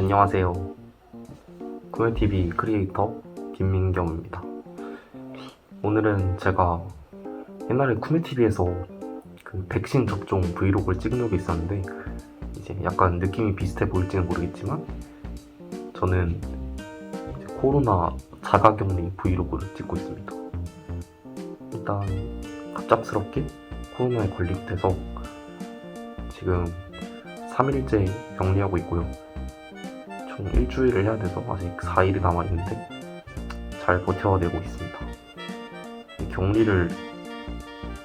안녕하세요. 구매TV 크리에이터 김민겸입니다. 오늘은 제가 옛날에 구매TV에서 그 백신 접종 브이로그를 찍은 적이 있었는데 이제 약간 느낌이 비슷해 보일지는 모르겠지만 저는 코로나 자가격리 브이로그를 찍고 있습니다. 일단 갑작스럽게 코로나에 걸리게 돼서 지금 3일째 격리하고 있고요. 총 일주일을 해야 돼서 아직 4일이 남아있는데 잘 버텨내고 있습니다. 이 격리를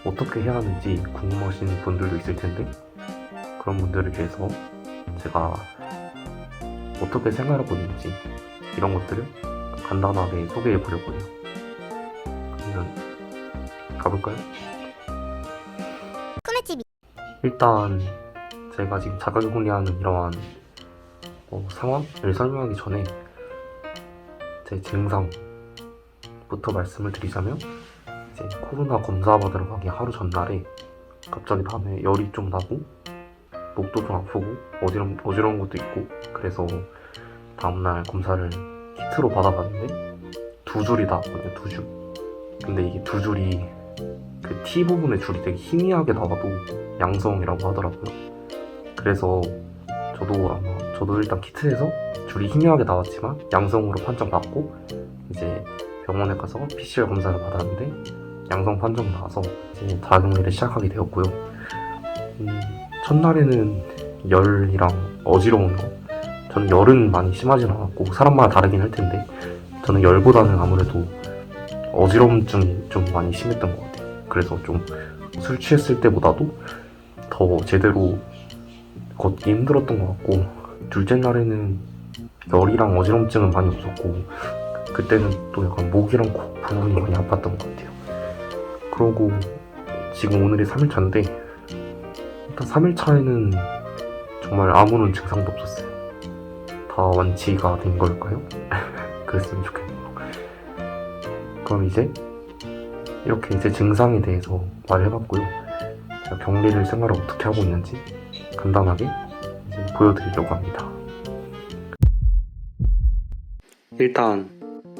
어떻게 해야 하는지 궁금하신 분들도 있을 텐데 그런 분들을 위해서 제가 어떻게 생활하고 있는지 이런 것들을 간단하게 소개해 보려고 해요. 그러면 가볼까요? 일단 제가 지금 자가격리하는 이러한 어, 상황을 설명하기 전에 제 증상부터 말씀을 드리자면 이제 코로나 검사 받으러 가기 하루 전날에 갑자기 밤에 열이 좀 나고 목도 좀 아프고 어지러운, 어지러운 것도 있고 그래서 다음날 검사를 키트로 받아봤는데 두 줄이 나왔거든요 두 줄. 근데 이게 두 줄이 그 T 부분의 줄이 되게 희미하게 나와도 양성이라고 하더라고요. 그래서 저도 아마 저도 일단 키트에서 줄이 희미하게 나왔지만 양성으로 판정받고 이제 병원에 가서 PCR 검사를 받았는데 양성 판정 나와서 이제 자격리를 시작하게 되었고요. 음, 첫날에는 열이랑 어지러운 거 저는 열은 많이 심하진 않았고 사람마다 다르긴 할 텐데 저는 열보다는 아무래도 어지러움증이 좀 많이 심했던 것 같아요. 그래서 좀 술 취했을 때보다도 더 제대로 걷기 힘들었던 것 같고 둘째 날에는 열이랑 어지럼증은 많이 없었고 그때는 또 약간 목이랑 코 부분이 많이 아팠던 것 같아요. 그러고 지금 오늘이 3일차인데 일단 3일차에는 정말 아무런 증상도 없었어요. 다 완치가 된 걸까요? 그랬으면 좋겠네요. 그럼 이제 이렇게 제 증상에 대해서 말을 해봤고요. 제가 격리를 생활을 어떻게 하고 있는지 간단하게 이제 보여드리려고 합니다. 일단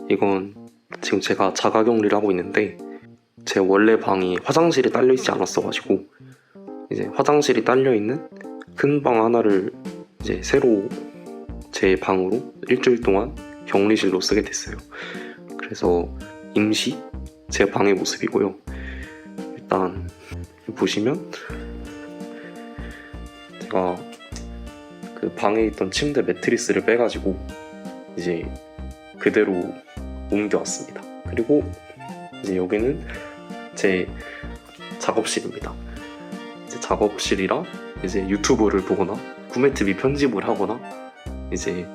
이건 지금 제가 자가격리를 하고 있는데 제 원래 방이 화장실이 딸려 있지 않았어가지고 이제 화장실이 딸려 있는 큰 방 하나를 이제 새로 제 방으로 일주일 동안 격리실로 쓰게 됐어요. 그래서 임시 제 방의 모습이고요. 일단 보시면 방에 있던 침대 매트리스를 빼가지고 이제 그대로 옮겨왔습니다. 그리고 이제 여기는 제 작업실입니다. 이제 작업실이라 이제 유튜브를 보거나 구매TV 편집을 하거나 이제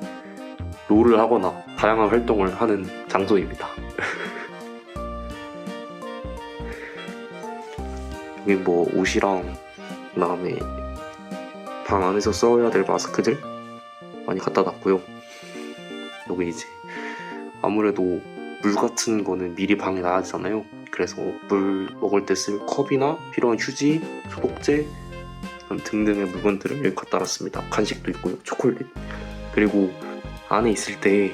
롤을 하거나 다양한 활동을 하는 장소입니다. 여기 뭐 옷이랑 그다음에 방 안에서 써야 될 마스크들 많이 갖다 놨고요. 여기 이제 아무래도 물 같은 거는 미리 방에 놔야 되잖아요. 그래서 물 먹을 때 쓸 컵이나 필요한 휴지, 소독제 등등의 물건들을 여기 갖다 놨습니다. 간식도 있고요, 초콜릿. 그리고 안에 있을 때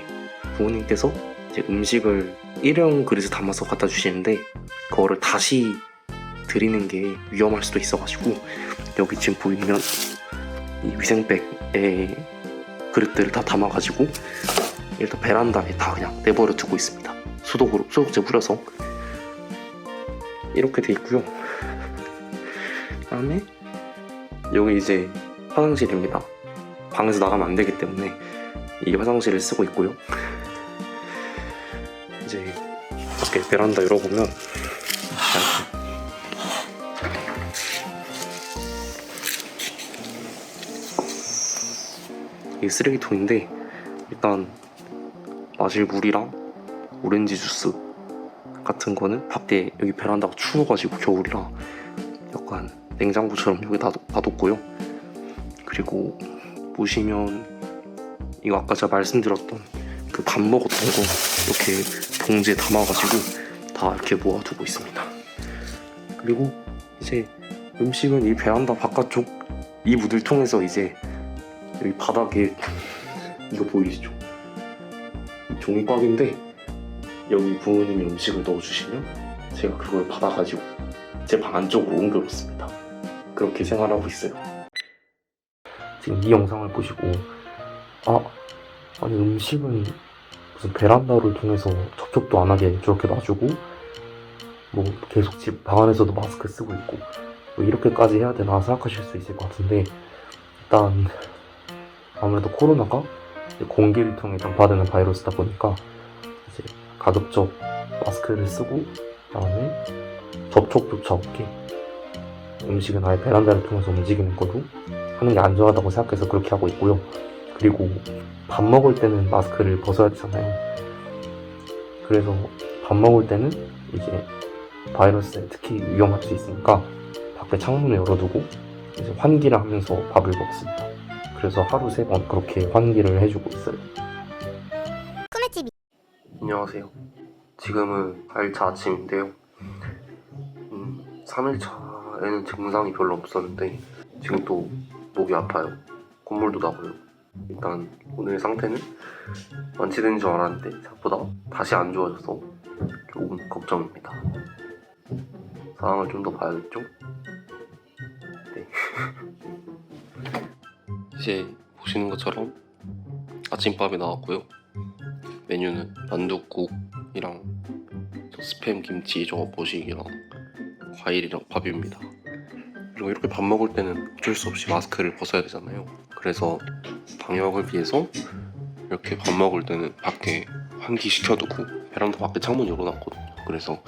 부모님께서 이제 음식을 일회용 그릇에 담아서 갖다 주시는데 그거를 다시 드리는 게 위험할 수도 있어가지고 여기 지금 보이면 이 위생백에 그릇들을 다 담아가지고 일단 베란다에 다 그냥 내버려 두고 있습니다. 소독으로 소독제 뿌려서 이렇게 돼 있고요. 그다음에 여기 이제 화장실입니다. 방에서 나가면 안 되기 때문에 이 화장실을 쓰고 있고요. 이제 이렇게 베란다 열어보면 이게 쓰레기통인데 일단 마실 물이랑 오렌지 주스 같은 거는 밖에 여기 베란다가 추워가지고 겨울이라 약간 냉장고처럼 여기 다 놔뒀고요. 그리고 보시면 이거 아까 제가 말씀드렸던 그 밥 먹었던 거 이렇게 봉지에 담아가지고 다 이렇게 모아두고 있습니다. 그리고 이제 음식은 이 베란다 바깥쪽 이 무들 통해서 이제 여기 바닥에 이거 보이시죠? 이 종이꽉인데 여기 부모님이 음식을 넣어주시면 제가 그걸 받아가지고 제 방 안쪽으로 옮겨놓습니다. 그렇게 생활하고 있어요. 지금 이 영상을 보시고 아 아니 음식은 무슨 베란다를 통해서 접촉도 안 하게 저렇게 놔주고 뭐 계속 집 방 안에서도 마스크 쓰고 있고 뭐 이렇게까지 해야 되나 생각하실 수 있을 것 같은데 일단 아무래도 코로나가 공기를 통해 전파되는 바이러스다 보니까 이제 가급적 마스크를 쓰고 그다음에 접촉조차 없게 음식은 아예 베란다를 통해서 움직이는 걸로 하는 게 안전하다고 생각해서 그렇게 하고 있고요. 그리고 밥 먹을 때는 마스크를 벗어야 되잖아요. 그래서 밥 먹을 때는 이제 바이러스에 특히 위험할 수 있으니까 밖에 창문을 열어두고 이제 환기를 하면서 밥을 먹습니다. 그래서 하루 세 번 그렇게 환기를 해주고 있어요. 꿈의집이 안녕하세요. 지금은 4일차 아침인데요. 음, 3일차에는 증상이 별로 없었는데 지금 또 목이 아파요. 콧물도 나고요. 일단 오늘 상태는 완치된 줄 알았는데 생각보다 다시 안 좋아져서 조금 걱정입니다. 상황을 좀 더 봐야겠죠? 네. 이제 보시는 것처럼 아침밥이 나왔고요. 메뉴는 만둣국이랑 저 스팸 김치 저거 보식이랑 과일이랑 밥입니다. 그리고 이렇게 밥 먹을 때는 어쩔 수 없이 마스크를 벗어야 되잖아요. 그래서 방역을 위해서 이렇게 밥 먹을 때는 밖에 환기 시켜두고 베란다 밖에 창문 열어놨거든요. 그래서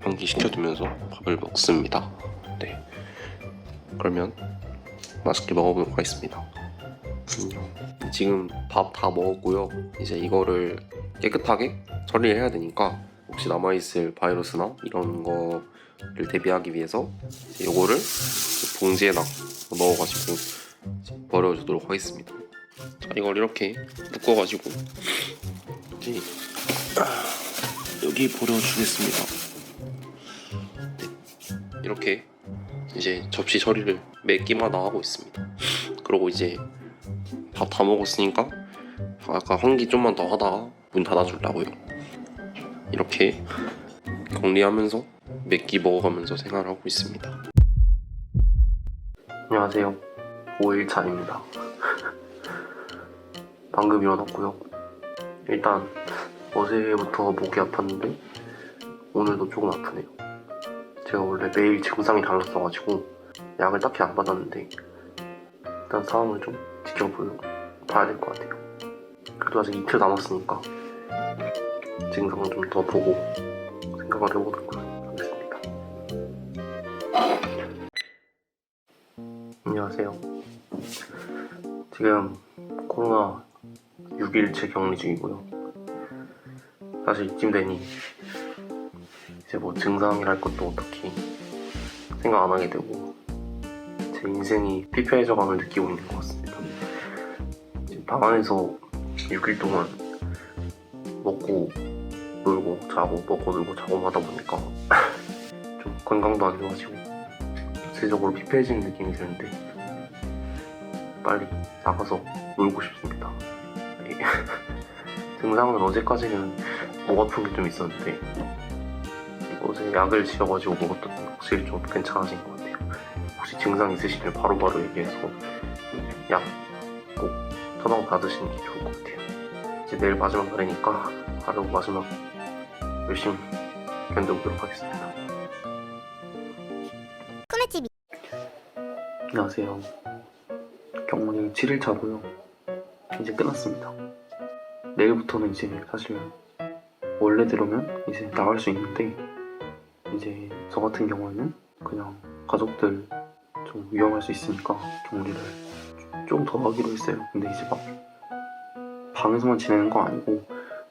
환기 시켜두면서 밥을 먹습니다. 네. 그러면 맛있게 먹어보도록 하겠습니다. 지금 밥 다 먹었고요. 이제 이거를 깨끗하게 처리를 해야 되니까 혹시 남아있을 바이러스나 이런 거를 대비하기 위해서 이거를 봉지에 다 넣어가지고 이제 버려주도록 하겠습니다. 자, 이걸 이렇게 묶어가지고 여기 버려주겠습니다. 네. 이렇게 이제 접시 처리를 매 끼마다 하고 있습니다. 그리고 이제 밥 다 먹었으니까 아까 환기 좀만 더 하다가 문 닫아주려고요. 이렇게 격리하면서 몇 끼 먹어가면서 생활하고 있습니다. 안녕하세요. 5일차입니다. 방금 일어났고요. 일단 어제부터 목이 아팠는데 오늘도 조금 아프네요. 제가 원래 매일 증상이 달랐어가지고 약을 딱히 안 받았는데 일단 상황을 좀 지켜보고 봐야 될 것 같아요. 그래도 아직 이틀 남았으니까 증상을 좀더 보고 생각을 해보도록 하겠습니다. 안녕하세요. 지금 코로나 6일째 격리 중이고요. 사실 이쯤 되니 이제 뭐 증상이랄 것도 딱히 생각 안 하게 되고 제 인생이 피폐해져감을 느끼고 있는 것 같습니다. 방 안에서 6일 동안 먹고 놀고 자고 먹고 놀고 자고 하다 보니까 좀 건강도 안 좋아지고 전체적으로 피폐해지는 느낌이 드는데 빨리 나가서 놀고 싶습니다. 네. 증상은 어제까지는 목 아픈 게 좀 있었는데 어제 약을 지어가지고 먹었더니 확실히 좀 괜찮아진 것 같아요. 혹시 증상 있으시면 바로바로 얘기해서 약 꼭 처방 받으시는 게 좋을 것 같아요. 이제 내일 마지막 날이니까 하루 마지막 열심히 견뎌보도록 하겠습니다. 꿈의집이 안녕하세요. 경문이 7일차고요. 이제 끝났습니다. 내일부터는 이제 사실 원래대로면 이제 나갈 수 있는데 이제 저 같은 경우에는 그냥 가족들 좀 위험할 수 있으니까 격리를 좀 더 하기로 했어요. 근데 이제 막 방에서만 지내는 거 아니고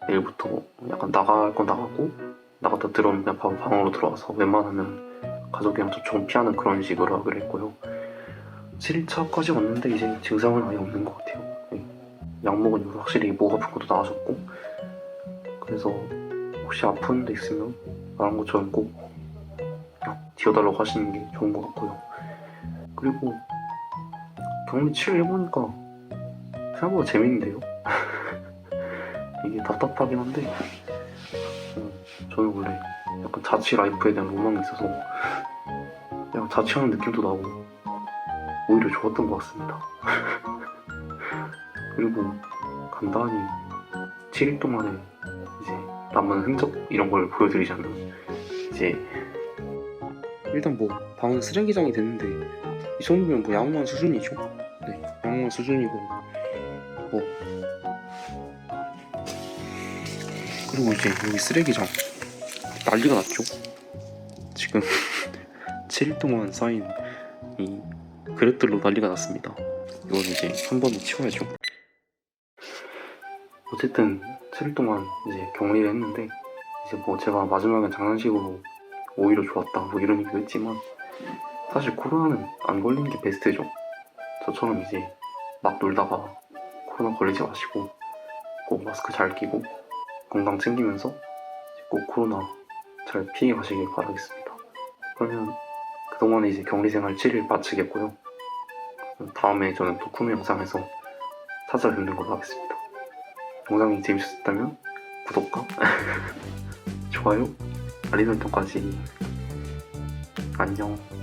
내일부터 약간 나갈 건 나가고 나갔다 들어오면 그냥 바로 방으로 들어와서 웬만하면 가족이랑 접촉은 피하는 그런 식으로 하기로 했고요. 7일차까지 왔는데 이제 증상은 아예 없는 것 같아요. 네. 약 먹은 이후로 확실히 목 아픈 것도 나아졌고 그래서 혹시 아픈 데 있으면 말한 것처럼 꼭 약 지어달라고 하시는 게 좋은 것 같고요. 그리고 격리 7일 해보니까 생각보다 재밌는데요? 이게 답답하긴 한데 어, 저는 원래 약간 자취 라이프에 대한 로망이 있어서 약간 자취하는 느낌도 나고 오히려 좋았던 것 같습니다. 그리고 간단히 7일 동안에 이제 남은 흔적 이런 걸 보여드리자면 이제 일단 뭐 방은 쓰레기장이 됐는데 이 정도면 뭐 양호한 수준이죠. 네, 양호한 수준이고 뭐 그리고 이제 여기 쓰레기장 난리가 났죠. 지금 7일 동안 쌓인 이 그릇들로 난리가 났습니다. 이건 이제 한 번에 치워야죠. 어쨌든 7일 동안 이제 격리를 했는데 이제 뭐 제가 마지막엔 장난식으로 오히려 좋았다 뭐 이런 얘기도 했지만 사실 코로나는 안 걸리는 게 베스트죠. 저처럼 이제 막 놀다가 코로나 걸리지 마시고 꼭 마스크 잘 끼고 건강 챙기면서 꼭 코로나 잘 피해 가시길 바라겠습니다. 그러면 그동안에 이제 격리 생활 7일 마치겠고요. 다음에 저는 또 쿠미 영상에서 찾아뵙는 걸로 하겠습니다. 영상이 재밌었다면 구독과 좋아요, 알림 설정까지 안녕.